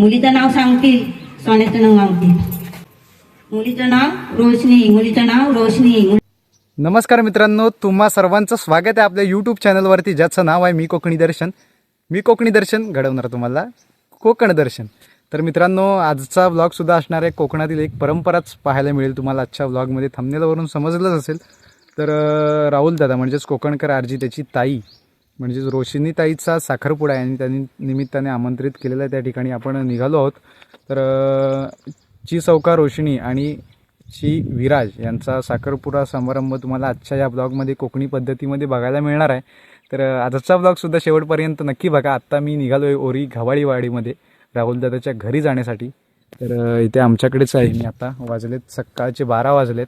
मुलीचं नाव सांगतील. सोन्याचं नाव मागतील मुलीचं नाव रोशनी मुलीचं नाव रोशनी. नमस्कार मित्रांनो तुम्हा सर्वांचं स्वागत आहे आपल्या यूट्यूब चॅनलवरती ज्याचं नाव आहे मी कोकणी दर्शन. मी कोकणी दर्शन घडवणार तुम्हाला. कोकण दर्शन. तर मित्रांनो आजचा ब्लॉगसुद्धा असणार आहे कोकणातील एक परंपराच पाहायला मिळेल तुम्हाला. आजच्या ब्लॉगमध्ये थंबनेलवरून समजलंच असेल. तर राहुल दादा म्हणजेच कोकणकर आरजी त्याची ताई. म्हणजेच रोशिनीताईचा साखरपुडा आहे आणि त्यांनी निमित्ताने आमंत्रित केलेला आहे. त्या ठिकाणी आपण निघालो आहोत. तर ची चौका रोशिणी आणि ची विराज यांचा साखरपुडा समारंभ तुम्हाला आजच्या या ब्लॉगमध्ये कोकणी पद्धतीमध्ये बघायला मिळणार आहे. तर आजचा ब्लॉगसुद्धा शेवटपर्यंत नक्की बघा. आत्ता मी निघालो आहे ओरी घावाळीवाडीमध्ये राहुलदादाच्या घरी जाण्यासाठी. तर इथे आमच्याकडेच आहे. मी आता वाजलेत सकाळचे बारा वाजलेत.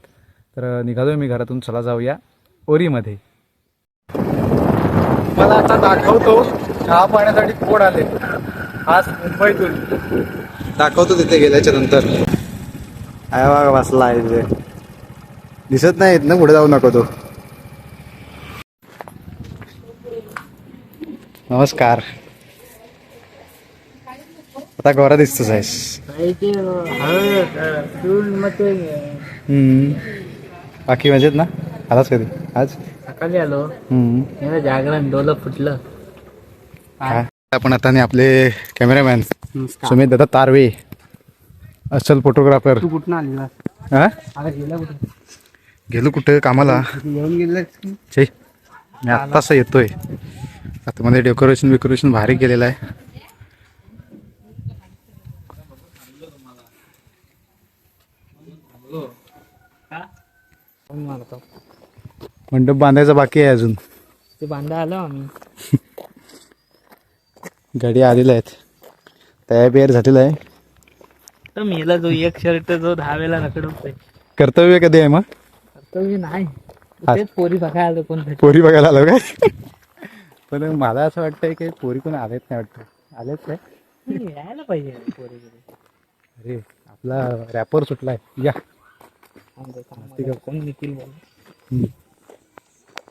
तर निघालो आहे मी घरातून. चला जाऊया ओरीमध्ये. मला आता दाखवतो चहा पाण्यासाठी कोण आले? आज मुंबईतून. दाखवतो तिथे गेल्याच्यानंतर. आहे बघा बसला आहे तिथे दिसत नाहीत ना पुढे जाऊ नको तो. नमस्कार. आता गोरा आहेस. हम्म. बाकी मजेत ना? आलाच कधी? आज? सकाळी आलो. मला जागरण डोलं फुटलं? आपण आता आणि आपले कॅमेरामॅन. सुमित दादा तारवे. असल फोटोग्राफर. तू कुठं आलेला हा? आता गेला कुठे? गेलो कुठं? कामाला. येऊन गेलं छे. मी आत्ताच येतोय. आता मध्ये डेकोरेशन बिकोरेशन भारी केलेलं आहे. मारतो? मंडप बांधायचा बाकी आहे अजून. ते बांधा आलो आम्ही. गाडी आलेल्या आहेत. तयार बियार झालेला आहे. तर मेला जो एक शर्ट जो दहा वेळा रखडतोय कर्तव्य कधी आहे मग? कर्तव्य नाही. तेच पोरी बघायला आलो कोण पोरी बघायला आलो काय? पण मला असं वाटतंय की पोरी कोण आलेच नाही वाटतं. आलेच काय? यायला पाहिजे पोरी अरे आपला रॅपर सुटलाय. या. कोण निखिल बोलला?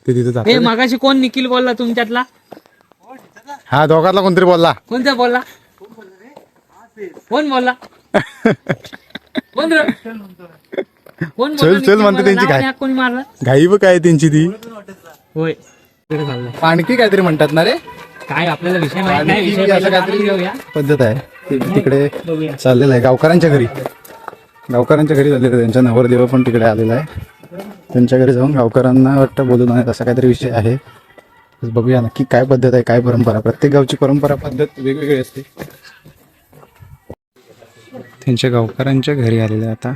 ते तिथे हे जात मगाशी कोण निखिल बोलला तुमच्यातला? हा दोघातला कोणतरी बोलला. कोणता बोलला? कोण बोलला? कोण रे? कोण चल, बोलला चल निखिल म्हणते बोलला? त्यांची नाव? नाही कोणी मारला? घाई ब काय त्यांची ती? होय. तिकडे चाललंय आणखी काहीतरी म्हणतात ना रे? काय आपल्याला विषय माहीत नाही आणखी विषय असं पहिला जाणून घेऊया काहीतरी पद्धत आहे. ते तिकडे बघूया. चाललेलं आहे. गावकऱ्यांच्या घरी. गावकऱ्यांच्या घरी झालेलं आहे. त्यांच्या नवरदेव पण तिकडे आलेला आहे. त्यांच्या घरी जाऊन गावकऱ्यांना वाटतं बोलून आहेत असा काहीतरी विषय आहे. बघूया नक्की काय पद्धत आहे काय परंपरा. प्रत्येक गावची परंपरा पद्धत वेगवेगळी असते. त्यांच्या गावकऱ्यांच्या घरी आलेले आहे आता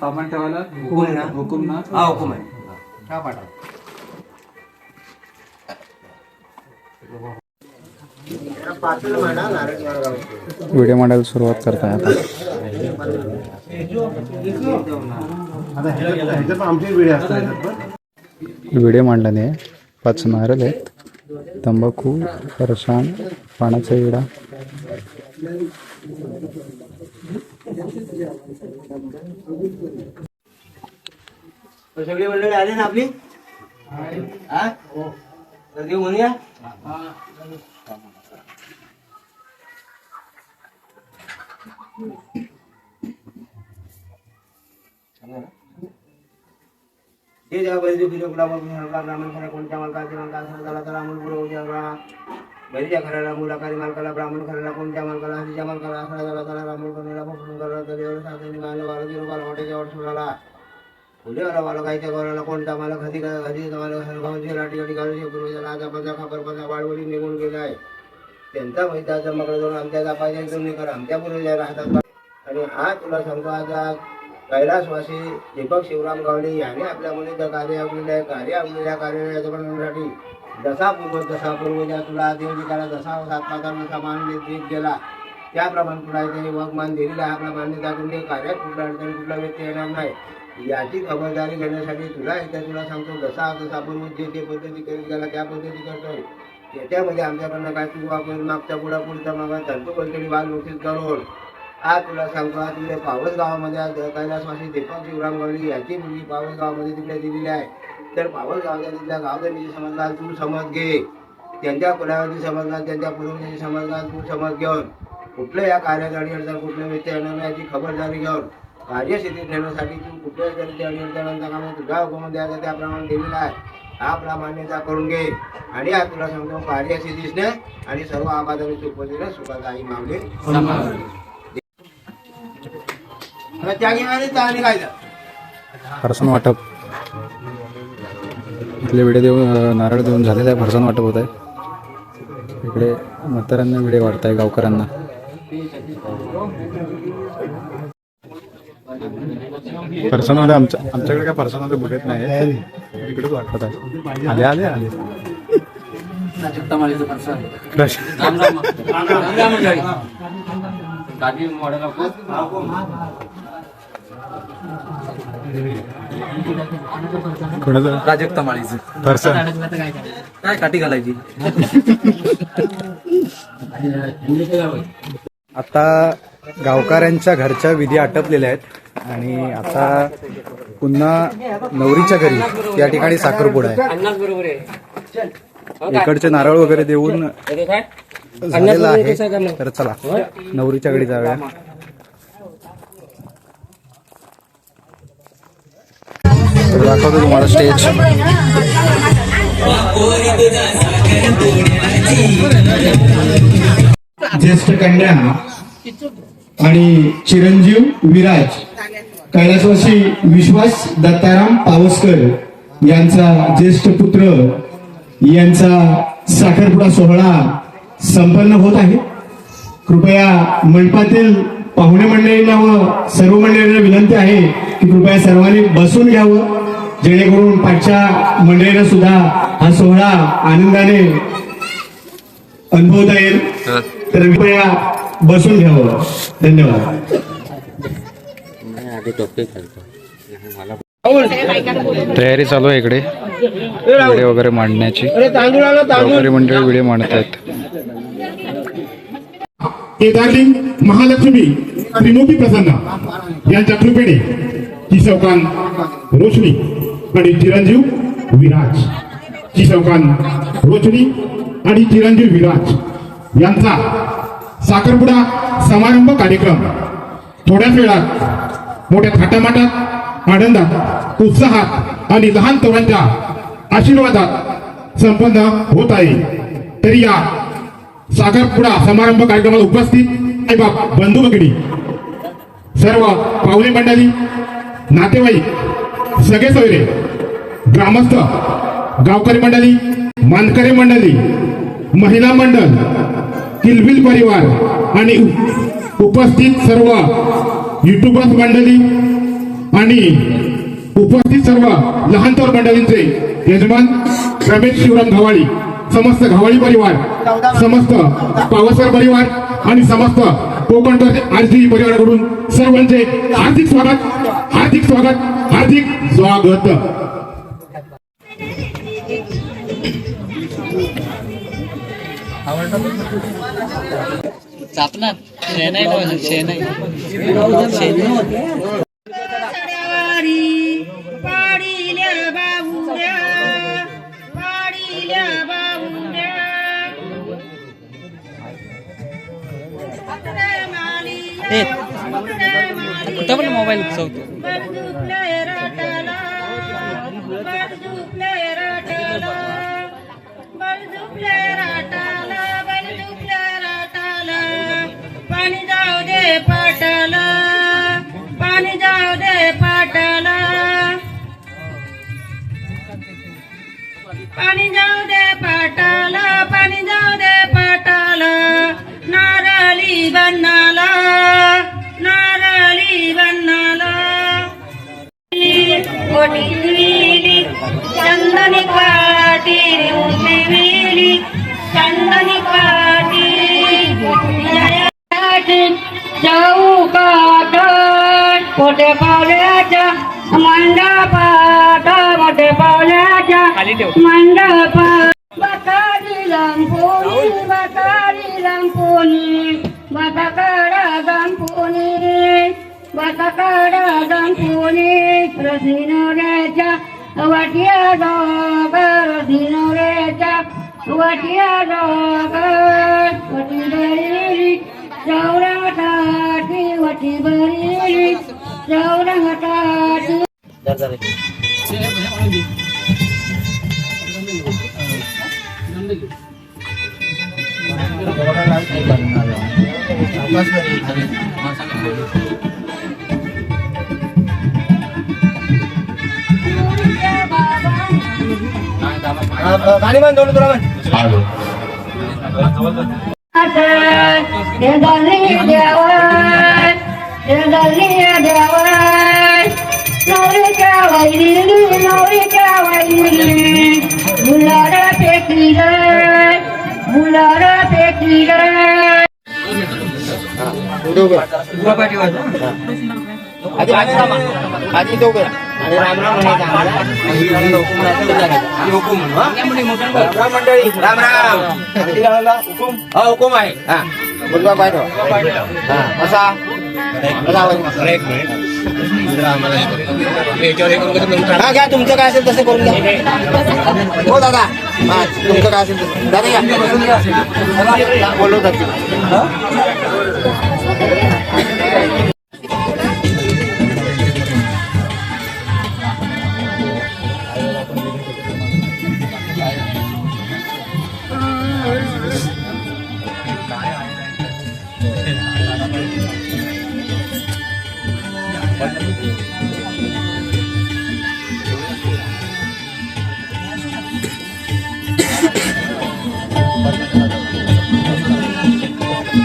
सामान ठेवायला. हुकुम ना? व्हिडिओ मांडायला सुरुवात करताय आता. व्हिडिओ मांडला नाही पाच नारळ आहेत. तंबाखू फरसाण पाण्याचा विडा सगळी मंडळी आली ना आपली? म्हणूया हे जेव्हा बैल फिरक गुलाबा ब्राह्मण खरा कोणत्या मालकाचे मालका झाला तर अमोल पुरवू जेव्हा बैलीच्या घराला मुलाकारी मालकाला ब्राह्मण खराला कोणत्या मालकाला हरीच्या मालकाला असा झाला त्याला रामोल कनेला फसवून करा तर एवढं साधने मानलं बारा किलो बारा वाटेच्या वर सोडाला फुलेवाला मला कायच्या गोराला कोणता मला खदी खदी मला भाऊजी लाटी गाडी घालू शकतो त्याला आजा माझा खापर माझा वाळवडी निघून गेलाय त्यांचा मैदा जमाकडे जाऊन आमच्या जापायच्या एकदम नाही करा आमच्या पुढे राहतात. आणि हा तुला सांगतो आता कैलासवासी दीपक शिवराम गावडे याने आपल्या मुलीचं कार्य आपलेल्या कार्य आपलेल्या कार्यासाठी जसा पूर्व जसा पूर्वजा तुला देवजिकाला जसा सातमाता जसा मान देत गेला त्याप्रमाणे तुला इथे वगमान दिलेला आहे. आपला मान्यता तुमच्या कार्यात कुठला अडचण कुठला व्यक्ती येणार नाही. याची खबरदारी घेण्यासाठी तुला एकदा तुला सांगतो जसा जसा पूर्व जे ते पद्धती करीत गेला त्या पद्धती करतोय. त्याच्यामध्ये आमच्याकडनं काय तू आपण मागच्या पुढा पुढचा मागा तंतू कोणतरी बाल नोटीस करून. आज तुला सांगतो आज तिकडे पावस गावामध्ये आज कैलासवासी दीपक शिवराम गवळी याची मुलगी पावस गावामध्ये तिकडे दिलेली आहे. तर पावस गावच्या तिथल्या गावकऱ्यांची समजला तू समज घे. त्यांच्या कुलावरती समजला त्यांच्या पूर्वजाची समजला तू समज घेऊन. कुठल्या या कार्यात अडचण कुठल्या व्यक्ती येणार याची खबरदारी घेऊन. कार्यस्थिती ठेवण्यासाठी तू कुठल्याही तरी अडचणांचा काम तुझ्या हुकुम द्यायचा त्याप्रमाणे दिलेला आहे. हा आपला मान्यता करून घे. आणि आज तुला सांगतो कार्यस्थितीसने आणि सर्व आबाद आणि सुखात आई त्यागी आणि वाटप. इथले विडे देऊन नारळ देऊन झालेलं आहे फरसाण वाटप होत आहे. इकडे म्हाताऱ्यांना विडे वाटत आहे गावकऱ्यांना. आमच्या आमच्याकडे काय फरसाणमध्ये बुलेट नाही इकडेच वाटत आहे. आले आले आले. कोणाचं? प्राजक्ता माळीचं काय काठी घालायची? आता गावकऱ्यांच्या घरच्या विधी आटपलेल्या आहेत. आणि आता पुन्हा नवरीच्या घरी या ठिकाणी साखरपुडा आहे. इकडचे नारळ वगैरे देऊन झालेला आहे. तर चला नवरीच्या घरी जाऊया. दाखवतो तुम्हाला स्टेज ज्येष्ठ कन्या आणि चिरंजीव विराज कैलासवासी विश्वास दत्ताराम पावसकर यांचा ज्येष्ठ पुत्र यांचा साखरपुडा सोहळा संपन्न होत आहे. कृपया मंडपातील पाहुणे मंडळींना व सर्व मंडळींना विनंती आहे की कृपया सर्वांनी बसून घ्यावं. जेणेकरून पाठच्या मंडळींना सुद्धा हा सोहळा आनंदाने अनुभवता येईल. तर कृपया बसून घ्यावं. धन्यवाद. तयारी चालू आहे इकडे. व्हिडिओ वगैरे मांडण्याची. गावकरी मंडळी व्हिडिओ मांडत आहेत केदारलिंग महालक्ष्मी त्रिमुखी प्रसन्न यांच्या कृपेने चिसवकान रोशनी आणि चिरंजीव विराज. चिसवकान रोशनी आणि चिरंजीव विराज यांचा साखरपुडा समारंभ कार्यक्रम थोड्याच वेळात मोठ्या थाटामाटात आनंदात उत्साहात आणि लहान तोरांच्या आशीर्वादात संपन्न होत आहे. तरी या सागरपुडा समारंभ कार्यक्रमाला उपस्थित बाप बंधू भगिनी सर्व पाहुणे मंडळी नातेवाईक सगळे सोयरे ग्रामस्थ गावकरी मंडळी मानकरी मंडळी महिला मंडळ किलबिल परिवार आणि उपस्थित सर्व युट्यूबर्स मंडळी आणि उपस्थित सर्व लहान तर मंडळींचे यजमान रमेश शिवराम घवाळी समस्त घवाळी परिवार समस्त पावसर परिवार आणि समस्त कोकण आरजी परिवाराकडून सर्वांचे हार्दिक स्वागत हार्दिक स्वागत हार्दिक स्वागत. सडावारी मालिया? पकडे मालिया? मोबाईल चौथो పని జావుదే పాటాల పని జావుదే పాటాల నారాలి వన్నాల నారాలి వన్నాల కొటివీలి చందని పాటిరి ఉసివీలి చందని పాటి జావు కాట కొటే పాట మండ పాట మొటే खाली ठेव मंडपात बाकारी लंपोनी बाकारी लंपोनी बाताकाडा गंपोनी बाताकाडा गंपोनी रसिनोऱ्याच्या वाटिया जाग रसिनोऱ्याच्या वाटिया जाग वटी बरी चौरंगटाटी वटी बरी Kaliman dulu turaman. Aduh. Ada yang dari dewan, yang dari dewan. नवरीच्या वैरिणी नवरीच्या वैरिणी दोघं. आणि राम राम म्हणायचं आम्हाला. हुकूम हा? मंडळी. राम राम किती गावाला? हुकूम हा हुकूम आहे. हा. मुलगा पाठव हा आवाज. हा घ्या तुमचं काय असेल तसं करून घ्या. हो दादा. हा तुमचं काय असेल तसं. दादा या बोलवतात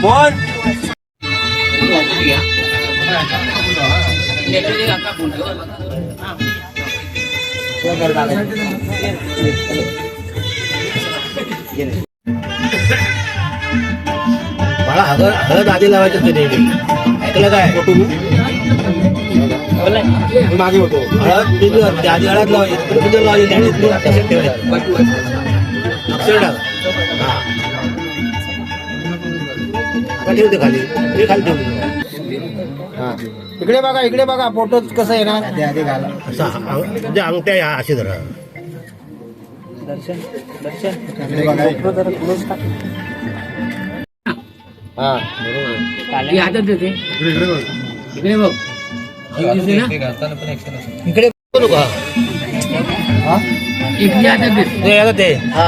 बोल. मला हळद हळद आधी लावायचं असते नेहमी. ऐकलं काय? मी मागे होतो. हळद बिंदू असते आधी हळद लावायची लावायची ठेवायचं. अक्षर हा खाली? ते खाली ठेवते हा. इकडे बघा इकडे बघा फोटो कसं येणार असं अंग- म्हणजे अंगठ्या ह्या अशी धरा. इकडे बघा हा. बरोबर इकडे बघू. का? ते आता ते. हा.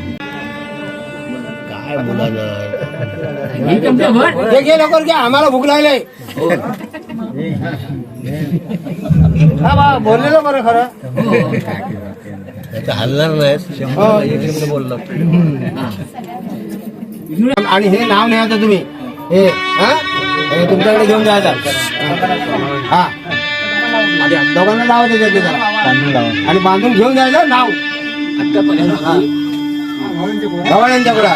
लवकर घ्या आम्हाला भूक लागले. हा बोललेलं बरं खरं. हलणार नाही बोललो. आणि हे नाव न्यायचं तुम्ही. हे हा? हे तुमच्याकडे घेऊन जायचं हा. दोघांना नाव द्यायचं जरा. आणि बांधून घेऊन जायचं नाव. हा. गव्हाण्यांच्याकडे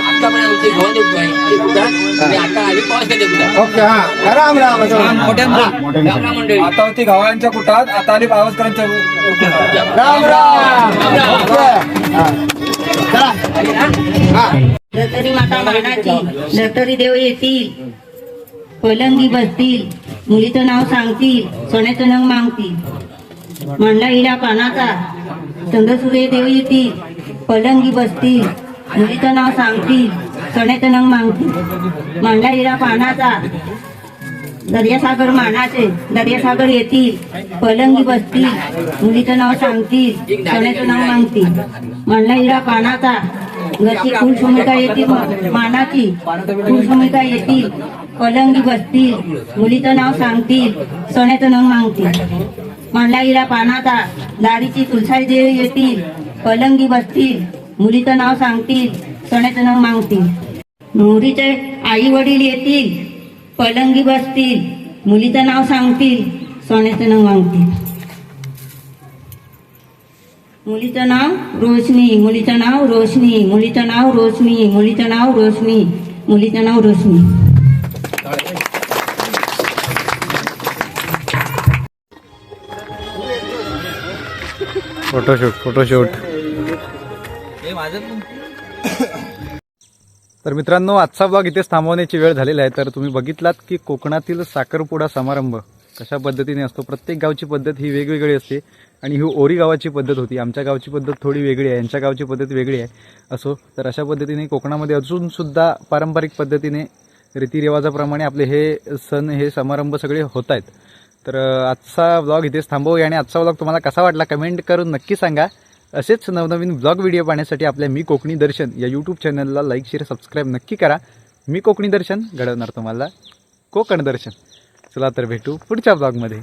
ओके हा. राम राम आता होती गावांच्या कुटात आता आली पावसकरांच्या राम राम. ओके. हा. चला. हा. दत्तरी माता मानाची दत्तरी देव येतील. पलंगी बसतील. मुलीचं नाव सांगतील. सोन्याचं नंग मागतील. मंडा हिला पानाचा. चंद्रसूर्य देव येतील. पलंगी बसतील. मुलीचं नाव सांगती सोन्याचं नंग मागतील. मंडा हिला पानाचा. दर्यासागर मानाचे. दर्यासागर येतील. पलंगी बसतील. मुलीचं नाव सांगतील. सण्याचं नाव मागतील. म्हणला हिरा पानाचा. घरची कुलभूमिका येतील. मा- मानाची. कुलभूमिका येतील. पलंगी बसतील. मुलीचं नाव सांगतील. सोन्याचं नाव मागतील. म्हणला हिरा पानाचा. दाढीची तुलसाई देवी येतील. पलंगी बसतील. मुलीचं नाव सांगतील सोन्याचं नाव मागतील. नवरीचे आई वडील येतील पलंगी बसतील मुलीचं नाव सांगतील सोन्याचं नाव मागतील. मुलीचं नाव रोशनी मुलीचं नाव रोशनी मुलीचं नाव रोशनी मुलीचं नाव रोशनी मुलीचं नाव रोशनी. Photoshoot photoshoot. तर मित्रांनो आजचा ब्लॉग इथेच थांबवण्याची वेळ झालेला आहे. तर तुम्ही बघितलात की कोकणातील साखरपुडा समारंभ कशा पद्धतीने असतो? प्रत्येक गावची पद्धत ही वेगवेगळी असते आणि ही ओरी गावाची पद्धत होती. आमच्या गावची पद्धत थोडी वेगळी आहे यांच्या गावची पद्धत वेगळी आहे. असो तर अशा पद्धतीने कोकणामध्ये अजूनसुद्धा पारंपरिक पद्धतीने रीतिरिवाजाप्रमाणे आपले हे सण हे समारंभ सगळे होत आहेत. तर आजचा ब्लॉग इथेच थांबवूया आणि आजचा ब्लॉग तुम्हाला कसा वाटला कमेंट करून नक्की सांगा. असेच नवनवीन ब्लॉग व्हिडिओ पाहण्यासाठी आपल्या मी कोकणी दर्शन या यूट्यूब चॅनलला लाईक शेअर सबस्क्राईब नक्की करा. मी कोकणी दर्शन घडवणार तुम्हाला कोकण दर्शन. चला तर भेटू पुढच्या ब्लॉगमध्ये.